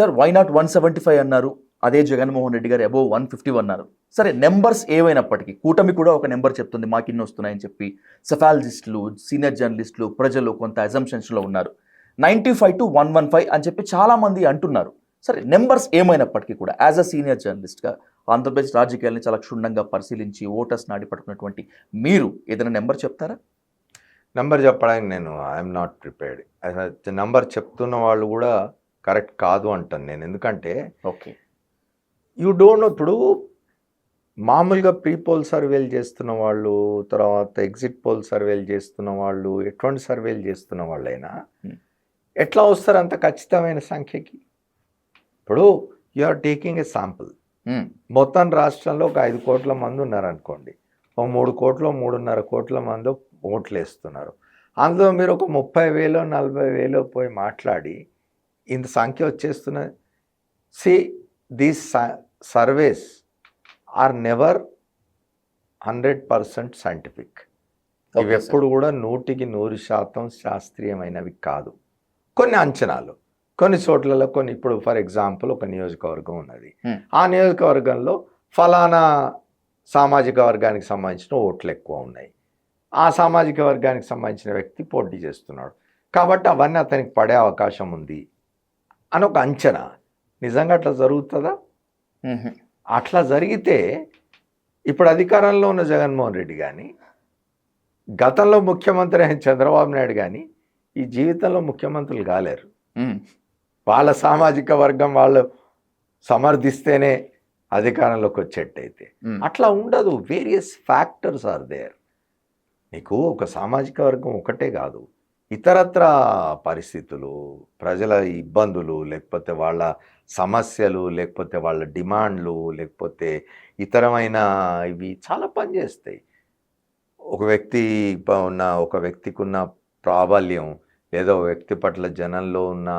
Sir why not one seventy five అన్నారు? అదే జగన్మోహన్ రెడ్డి గారు అబోవ్ వన్ ఫిఫ్టీ అన్నారు. సరే నెంబర్స్ ఏవైనప్పటికీ కూటమి కూడా ఒక నెంబర్ చెప్తుంది మాకు ఇన్ని వస్తున్నాయని చెప్పి సెఫాలజిస్టులు సీనియర్ జర్నలిస్టులు ప్రజలు కొంత అజంప్షన్స్లో ఉన్నారు. Ninety five to one one five అని చెప్పి చాలామంది అంటున్నారు. సరే నెంబర్స్ ఏమైనప్పటికీ కూడా యాజ్ అ సీనియర్ జర్నలిస్ట్గా ఆంధ్రప్రదేశ్ రాజకీయాల్ని చాలా క్షుణ్ణంగా పరిశీలించి ఓటర్స్ నాడి పట్టుకున్నటువంటి మీరు ఏదైనా నెంబర్ చెప్తారా? నెంబర్ చెప్పడానికి నేను ఐఎమ్ నాట్ ప్రిపేర్డ్ నంబర్ చెప్తున్న వాళ్ళు కూడా కరెక్ట్ కాదు అంటాను నేను. ఎందుకంటే ఓకే. యూ డోంట్ నో ఇప్పుడు మామూలుగా ప్రీ పోల్ సర్వేలు చేస్తున్న వాళ్ళు తర్వాత ఎగ్జిట్ పోల్ సర్వేలు చేస్తున్న వాళ్ళు ఎటువంటి సర్వేలు చేస్తున్న వాళ్ళైనా. ఎట్లా వస్తారు అంత ఖచ్చితమైన సంఖ్యకి? ఇప్పుడు you are taking a sample మొత్తం రాష్ట్రంలో ఒక ఐదు కోట్ల మంది ఉన్నారనుకోండి ఒక మూడు కోట్ల మూడున్నర కోట్ల మంది ఓట్లు వేస్తున్నారు అందులో మీరు ఒక ముప్పై వేలు నలభై వేలు పోయి మాట్లాడి ఇంత సంఖ్య వచ్చేస్తున్నది. See these surveys are never hundred percent scientific ఇవి. ఎప్పుడు కూడా నూటికి నూరు శాతం శాస్త్రీయమైనవి కాదు. కొన్ని అంచనాలు. కొన్ని చోట్లలో కొన్ని ఇప్పుడు ఫర్ ఎగ్జాంపుల్ ఒక నియోజకవర్గం ఉన్నది. Hmm. ఆ నియోజకవర్గంలో ఫలానా సామాజిక వర్గానికి సంబంధించిన ఓట్లు ఎక్కువ ఉన్నాయి. ఆ సామాజిక వర్గానికి సంబంధించిన వ్యక్తి పోటీ చేస్తున్నాడు. కాబట్టి అవన్నీ అతనికి పడే అవకాశం ఉంది. అని ఒక అంచనా. నిజంగా అట్లా జరుగుతుందా? అట్లా జరిగితే ఇప్పుడు అధికారంలో ఉన్న జగన్మోహన్ రెడ్డి కానీ గతంలో ముఖ్యమంత్రి అయిన చంద్రబాబు నాయుడు కానీ ఈ జీవితంలో ముఖ్యమంత్రులు కాలేరు. వాళ్ళ సామాజిక వర్గం వాళ్ళు సమర్థిస్తేనే అధికారంలోకి వచ్చేట్టయితే. అట్లా ఉండదు. Various factors are there. నీకు ఒక సామాజిక వర్గం ఒకటే కాదు. ఇతరత్ర పరిస్థితులు ప్రజల ఇబ్బందులు లేకపోతే వాళ్ళ సమస్యలు లేకపోతే వాళ్ళ డిమాండ్లు లేకపోతే ఇతరమైన ఇవి చాలా పనిచేస్తాయి ఒక వ్యక్తి ఉన్న ఒక వ్యక్తికి ఉన్న ప్రాబల్యం లేదా ఒక వ్యక్తి పట్ల జనంలో ఉన్న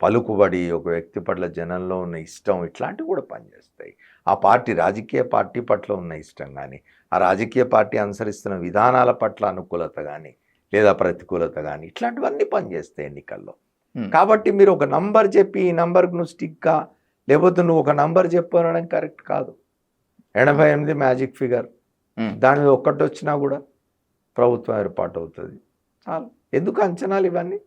పలుకుబడి ఒక వ్యక్తి పట్ల జనంలో ఉన్న ఇష్టం ఇట్లాంటివి కూడా పనిచేస్తాయి ఆ పార్టీ రాజకీయ పార్టీ పట్ల ఉన్న ఇష్టం కానీ ఆ రాజకీయ పార్టీ అనుసరిస్తున్న విధానాల పట్ల అనుకూలత కానీ లేదా ప్రతికూలత కానీ ఇట్లాంటివన్నీ పనిచేస్తాయి ఎన్నికల్లో. కాబట్టి మీరు ఒక నంబర్ చెప్పి ఈ నంబర్కి నువ్వు స్టిక్గా లేకపోతే నువ్వు ఒక నంబర్ చెప్పు అనడం కరెక్ట్ కాదు. ఎనభై ఎనిమిది మ్యాజిక్ ఫిగర్. దాని మీద ఒక్కటి వచ్చినా కూడా ప్రభుత్వం ఏర్పాటు అవుతుంది చాలు. ఎందుకు అంచనాలు ఇవన్నీ?